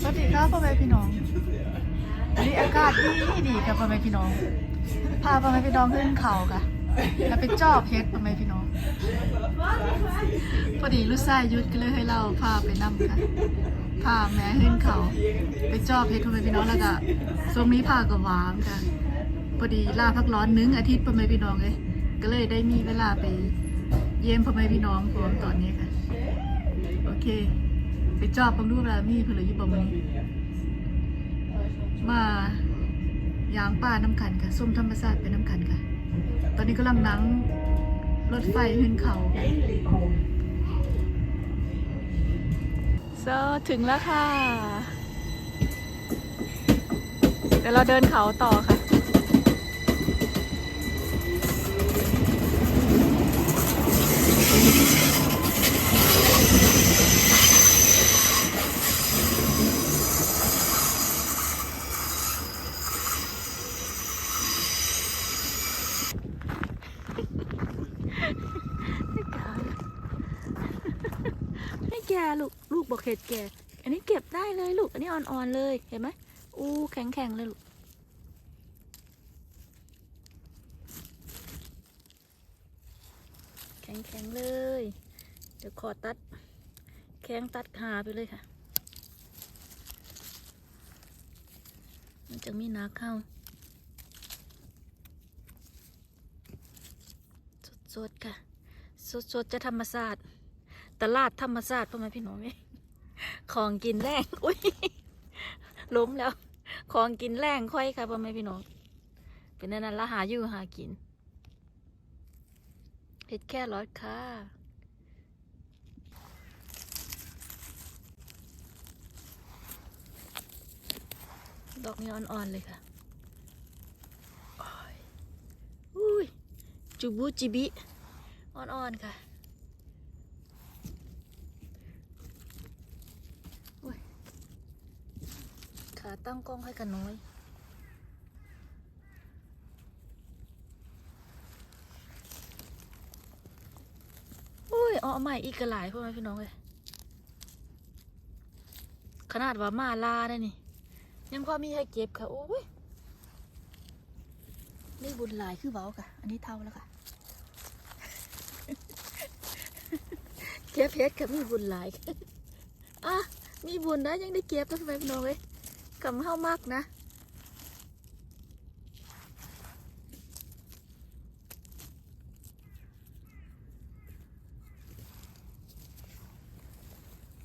สวัสดีครับพ่อแม่พี่น้องวันนี้อากาศดีดีครับพ่อแม่พี่น้อง พาพ่อแม่พี่น้องขึ้นเขาค่ะ แล้วไปจอบเพชรพ่อแม่พี่น้อง พอดีลูกชายยุดก็เลยให้เราพาไปนำค่ะ พาแม่ขึ้นเขา ไปจอบเพชรพ่อแม่พี่น้องแล้วก็ช่วงนี้พากับวางค่ะ พอดีลาพักร้อนนึงอาทิตย์พ่อแม่พี่น้องเลย ก็เลยได้มีเวลาไป เยี่ยมพ่อแม่พี่น้องพร้อมตอนนี้ค่ะ โอเค ไปจอบบังดูเวลามีเพื่อนเหลยอยู่ประมาณนี้มายางป่าน้ำขันค่ะส้มธรรมศาสตร์เป็นน้ำขันค่ะ ตอนนี้กำลังนั่งรถไฟขึ้นเขาโซถึงแล้วค่ะ เดี๋ยวเราเดินเขาต่อค่ะ ไม่แก่ลูก ลูกบอกเห็ดแก่ อันนี้เก็บได้เลยลูก อันนี้อ่อนๆเลยเห็นไหมอู้แข็งๆเลยลูกแข็งๆเลย เดี๋ยวขอตัด แข้งตัดขาไปเลยค่ะ มันจะมีนักเข้าสดๆค่ะ สดๆจะธรรมศาสตร์ตลาดธรรมศาสตร์พ่อแม่พี่น้องเอ้ย ของกินแรงอุ้ยล้มแล้ว ของกินแรงค่อยค่ะพ่อแม่พี่น้องเป็นนั่นละหาอยู่หากินเผ็ดแค่ร้อยค่ะดอกนี้อ่อนๆเลยค่ะอุ้ยจูบูจิบิอ่อนๆค่ะอุ๊ยขา ตั้งกล้องให้กันน้อย อุ้ยเอใหม่อีกกระหลายพ่อแม่พี่น้องเลยขนาดว่ามาลาได้นี่ ยังพอมีให้เก็บค่ะ โอ้ยนี่บุญหลายคือเบาค่ะ อันนี้เท่าแล้วค่ะเก็บเพชรค่ะมีบุญหลายอะมีบุญนะยังได้เก็บแล้วทำไมพี่น้องเอ้ย กำเข้ามากนะ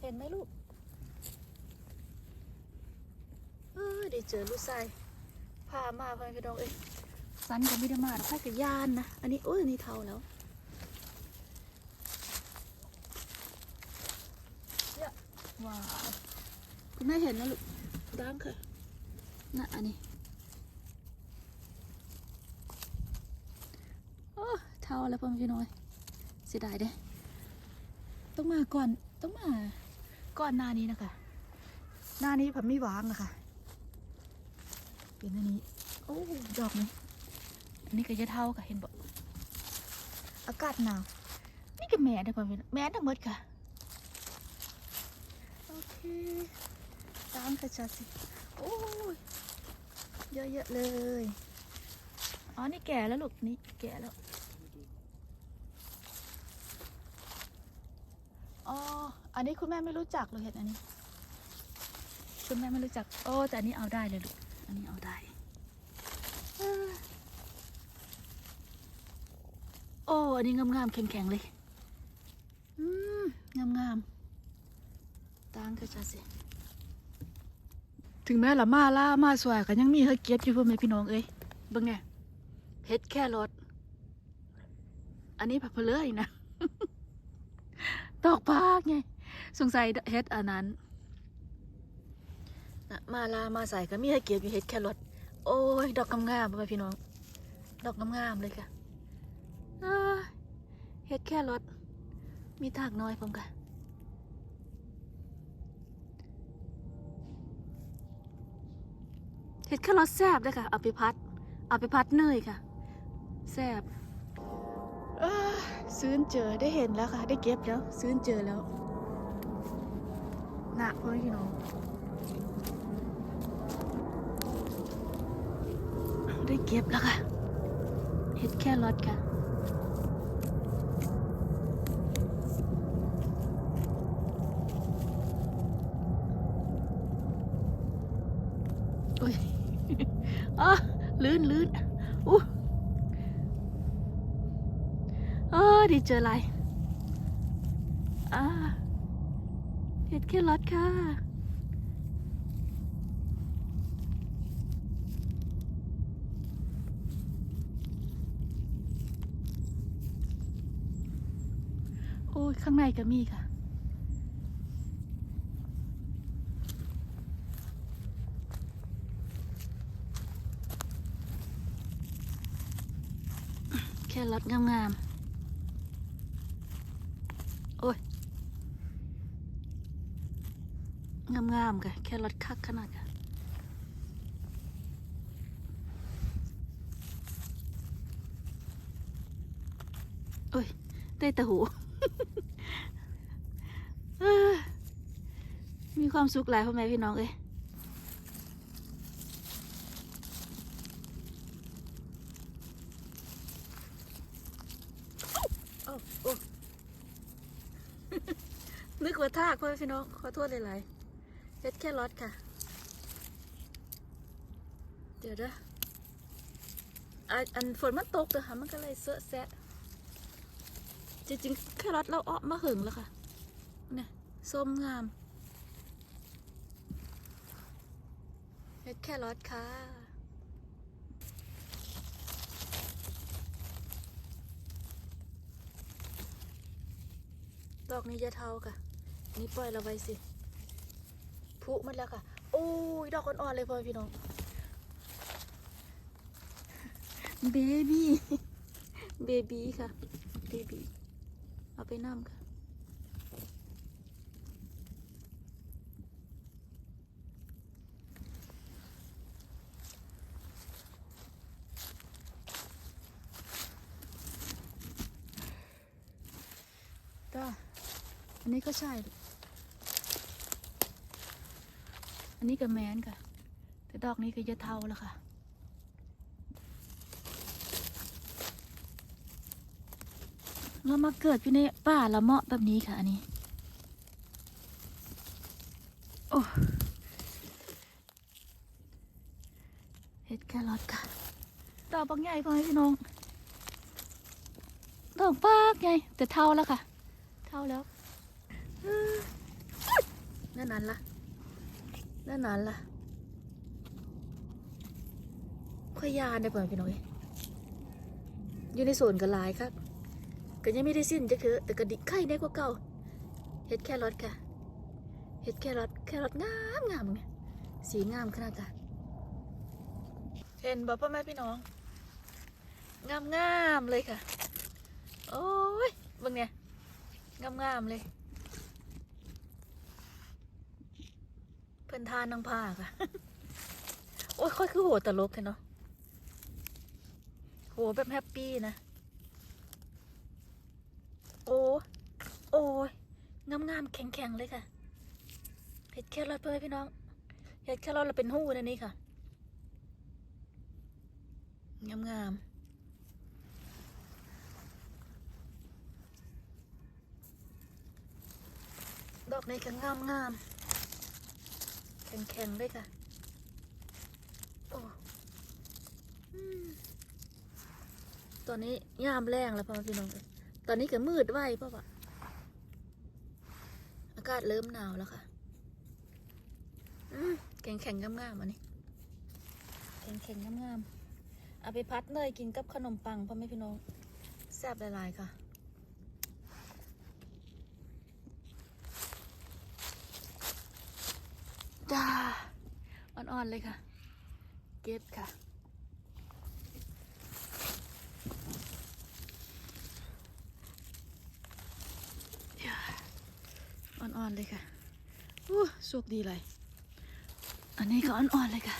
เห็นไหมลูก เออได้เจอลูกชายพามาเพื่อนพี่น้องเอ้ยสันกับมิดมาค่อยกับยานนะ อันนี้โอ้ยนนี้เท่าแล้วว้าวคุณแม่เห็นนะลูก ดังค่ะน่ะอันนี้โอ้เท่าแล้วพ่อม่พี่น้อยเสียดายเด้ต้องมาก่อนต้องมาก่อนหน้านี้นะคะหน้านี้ผมไม่วางอะคะเป็นอันนี้โอ้ดอกนี้อันนี้ก็จะเท่าค่ะเห็นบอกอากาศหนาวนี่ก็แม่ได้พ่อแม่แม่ทั้งหมดค่ะโอเค ตามกระจัดสิโอ้ยเยอะๆเลย อ๋อ นี่แก่แล้วลูก นี่แก่แล้ว อ๋อ อันนี้คุณแม่ไม่รู้จักเลยเห็ดอันนี้ คุณแม่ไม่รู้จัก โอ้ แต่อันนี้เอาได้เลยลูก อันนี้เอาได้ โอ้ อันนี้งามๆแข็งๆเลย อืม งามๆตางกระชาสิ ถึงแม้ละมาล่ามาสวยก็ยังมีเฮดเก็บอยู่เพื่อนแม่พี่น้องเอ้ยเบิ่งไงเฮ็ดแค่รถอันนี้ผักเพลยนะดอกพากไงสงสัยเฮ็ดอันนั้นนะมาลามาใส่ก็มีให้เก็บอยู่เฮ็ดแค่รถโอ้ย ดอกงามๆบ่พี่น้อง ดอกงามๆเลยค่ะเฮ็ดแค่รถมีทากน้อยผมค่ะ เห็ดแค่รสแซบด้วยค่ะเอาไปพัดเอาไปพัดเนยค่ะแซบซื้นเจอได้เห็นแล้วค่ะ ได้เก็บแล้ว ซื้นเจอแล้วหนักพ่อพี่น้องได้เก็บแล้วค่ะเห็ดแค่รสค่ะ โอ้ย อะลื่นลื่นอู้อ่า ดีเจออะไรอ่าเห็ดแค่รอดค่ะโอ้ยข้างในก็มีค่ะ แค่รถงามๆ โอ้ย งามๆค่ะแค่รถคักขนาดค่ะโอ้ย ได้แต่หูมีความสุขหลายพ่อแม่พี่น้องเอ้ยโอ้โอ้นึกว่าทากพ่อพี่น้อง ขอโทษหลายๆ เฮ็ดแค่รอดค่ะ เดี๋ยวนะอะอันฝนมันตกเด้อค่ะ มันก็เลยเสอะแสะจริงๆแค่รอดเราออกมาหึงแล้วค่ะเนี่ยส้มงามเฮ็ดแค่รอดค่ะดอกนี้จะเทาค่ะ นี่ปล่อยเราไว้สิ พุมันแล้วค่ะ โอ้ย ดอกอ่อนๆเลยพ่อพี่น้อง เบบี้ เบบี้ค่ะ เบบี้ เอาไปน้ำค่ะ ก็อันนี้ก็ใช่ อั นนี้ก็แมนค่ะ แต่ดอกนี้ก็จะเทาแล้วค่ะ เรามาเกิดอยู่ในป่าละเมาะแบบนี้ค่ะอันนี้ โอ้เห็ดแครอทค่ะ ดอกบางใหญ่พ่อพี่น้อง ดอกปากไงแต่เท่าแล้วค่ะ เท่าแล้วนั่นนั้นละ นั่นนั้นล่ะพยานได้ปิดพี่น้อย อยู่ในสวนกันหลายครับก็ยังไม่ได้สิ้นจะคือแต่กระดิกไข่ได้กว่าเก่าเห็ดแครอทค่ะ เห็ดแครอทแครอทงามงามไงสีงามขนาดกันเห็นบอกพ่อแม่พี่น้อง งามงามเลยค่ะ โอ้ยบิ่งเนี่ย งามงามเลย เพิ่นทานน้องผ้าค่ะ โอ้ยค่อยคือโหตลกแท้เนาะโหแบบแฮปปี้นะ โอ้โอ้ยงามงามๆแข็งๆเลยค่ะเห็ดแครอทเพื่อนพี่น้องเห็ดแครอทเราเป็นหู้นะนี่ค่ะงามงามๆดอกในก็งามงามๆ แข็งแข็งๆเลยค่ะ โอ้ตอนนี้ยามแรงแล้วพ่อแม่พี่น้อง ตอนนี้ก็มืดไวเพราะอากาศเริ่มหนาวแล้วค่ะแข็งแข็งงามๆอันนี้ แข็งแข็งงามๆเอาไปพัดเนยกินกับขนมปังพ่อแม่พี่น้องแซ่บละลายๆค่ะ จ้า อ่อน ๆ เลยค่ะ เก็บค่ะ อ่อน ๆ เลยค่ะอู้สุกดีเลย อันนี้ก็อ่อน ๆ เลยค่ะ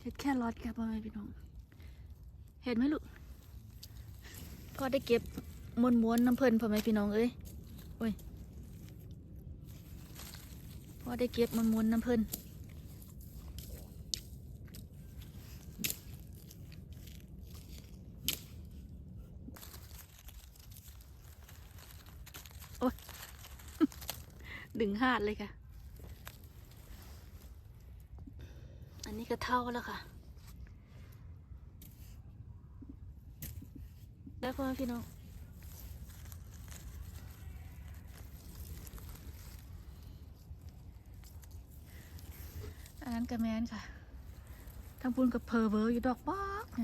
เห็ดแค่รอดค่ะพ่อแม่พี่น้อง เห็นไหมลูก พอได้เก็บมวนม้วนน้ำเพลินพ่อแม่พี่น้องเอ้ยโอ้ยพอได้เก็บมวนม้วนน้ำเพลินโอ้ยดึงหาดเลยค่ะ อันนี้ก็เท่าแล้วค่ะ แล้วพ่อพี่น้องอันนั้นกระแมนค่ะทางปุนกับเพอเวอร์อยู่ดอกป๊อกไง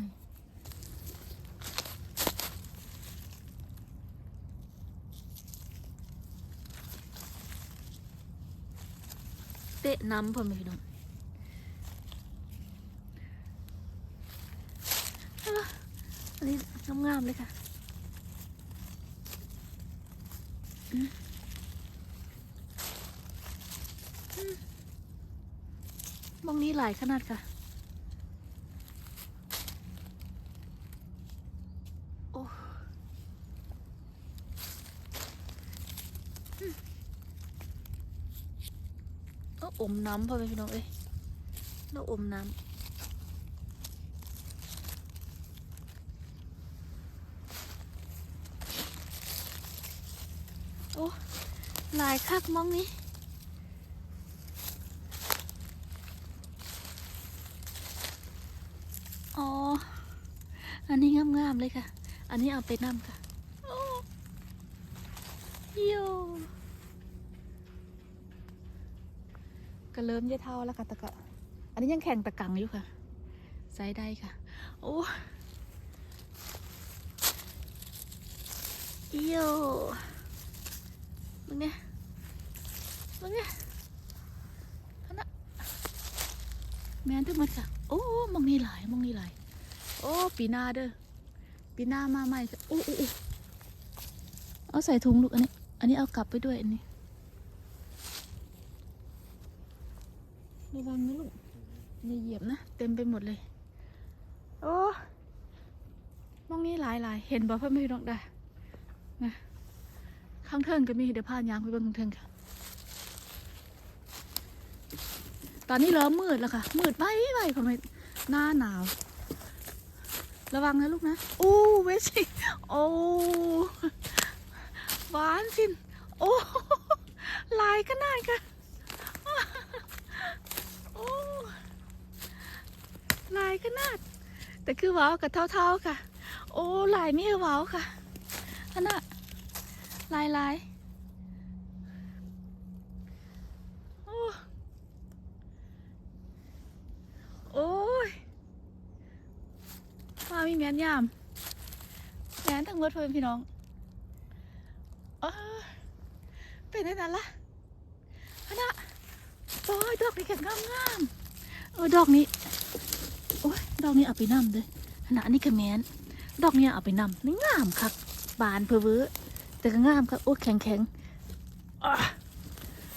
เตะน้ำพ่อแม่พี่น้องอะอันนี้งามเลยค่ะอืมองนี้หลายขนาดค่ะ โอ้อืมเออมน้ำพ่อแม่พี่น้องเอ้ยเราอมน้ำ โอ้หลายคักมองนี้อ๋อ อันนี้งามๆเลยค่ะ อันนี้เอาไปนำค่ะโอ้โยก็เริ่มจะเท่าแล้วค่ะตะกะ อันนี้ยังแข่งตะกังอยู่ค่ะใส่ได้ค่ะ โอ้โยมึงเนี่ย มึงเนี่นแมนทั้งหมดค่ะ โอ้มองนี่หลายมองนี่หลาย โอ้ ปีหน้าเด้อ ปีหน้ามาใหม่โอ้โอ้เอาใส่ถุงลูกอันนี้ อันนี้เอากลับไปด้วยอันนี้ระวังนะลูกอย่าเหยียบนะ เต็มไปหมดเลย โอ้มองนี่หลายหลายเห็นบ่เพื่อนไม่ต้องได้นะข้างเทิงก็มีเดี๋ยวพายางไปเบิ่งข้างเทิงค่ะ ตอนนี้เริ่มมืดแล้วค่ะ มืดไปไปพอไมหน้าหนาว ระวังนะลูกนะ โอ้เวสิโอ้หวานสิน โอ้ลายขนาดค่ะโอ้ลายขนาด แต่คือหวาวกับเท่าๆค่ะ โอ้ลายนี่หวาวค่ะขนาดลายลายโอ้โอ้ย มามี แมนยามแมนทั้งหมดเพื่อนพี่น้องเออเป็นได้นั้นละฮะนะโอ้ยดอกนี้แข็งงามงามๆเออดอกนี้โอ้ยดอกนี้เอาไปนำเลยฮะนะนี้คือแมนดอกนี้เอาไปนำนี่งามคักบานเพอเวอแต่ก็งามครับโอ้แข็งแข็งๆอะ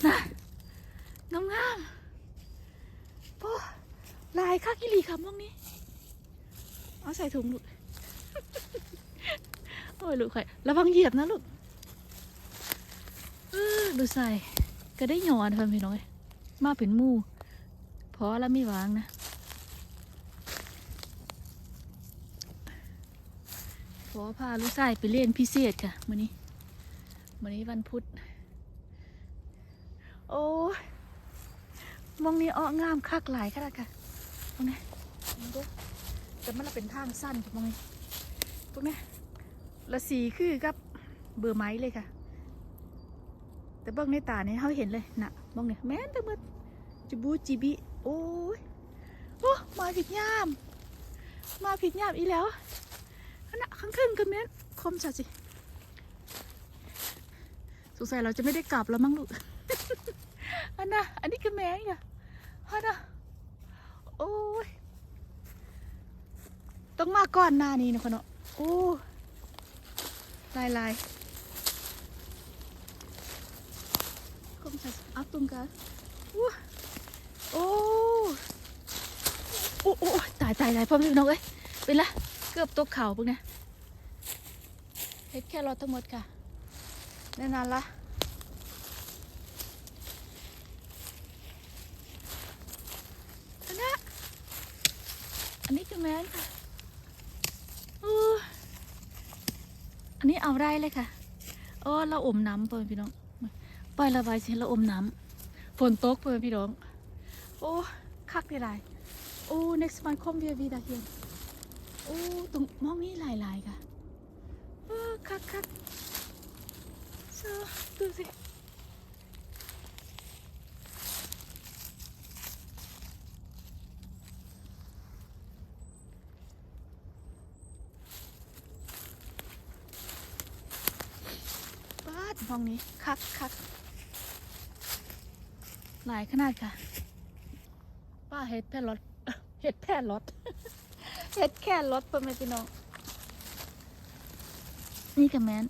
นะงามงามๆโอ้ลายคักกิลีครับมองนี้ เอาใส่ถุงลูก โอ้ยลูกไข่ระวังเหยียบนะลูกดูใส่ก็ได้หยอนเพิ่นพี่น้อย มาเป็นมู่พอแล้วไม่วางนะขอพาลูกชายไปเล่นพิเศษค่ะมื้อนี้มื้อนี้วันพุธ โอ้ยมองนี้อ้องามคักหลายขนาดค่ะมองนี้ดู แต่มันเป็นทางสั้นมองไงพวกเนี้ละสีคือกับเบอร์ไม้เลยค่ะ แต่เบิ้องในตาเนี่ยเขาเห็นเลยนะมองเนี่ยแม่นแต่เมื่อจิบูจิบิโอ้ยโอ้มาผิดยาม มาผิดยามอีแล้วขณะข้างครึ่งกันแม่นคมสัตว์สิสงสัยเราจะไม่ได้กลับแล้วมั้งลูกอันน่ะอันนี้คือแมงอะอันน่ะโอ้ย ต้องมาก่อนหน้านี้นะคนเนาะโอ้ลายลายก็ไม่ใช่อัพตุงกันอู้โอ้โอ้โอ้ตายตายตายพ่อม่พี่น้องเอ้ยเป็นละเกือบตกเข่าพวกเนี้ยห็ดแค่รอทั้งหมดค่ะแน่นอนละอันนะอันนี้คือแมนค่ะอู้อันนี้ เอาไรเลยค่ะโอ้เราอมน้ำเพื่อนพี่น้องปล่อยระบายสิเราอมน้ำฝนตกเพื่อนพี่น้อง โอ้คักได้หลายโอ้ next month คมเบียร์วีดาเฮียนโอ้ตรงมองนี้หลายๆค่ะโอ้คักคักโซดูสิ ห้องนี้ คักคักหลายขนาดค่ะ ป้าเห็ดแพร่รถเห็ดแพร่รถเห็ดแค่รถพ่อแม่พี่น้อง นี่กับแมน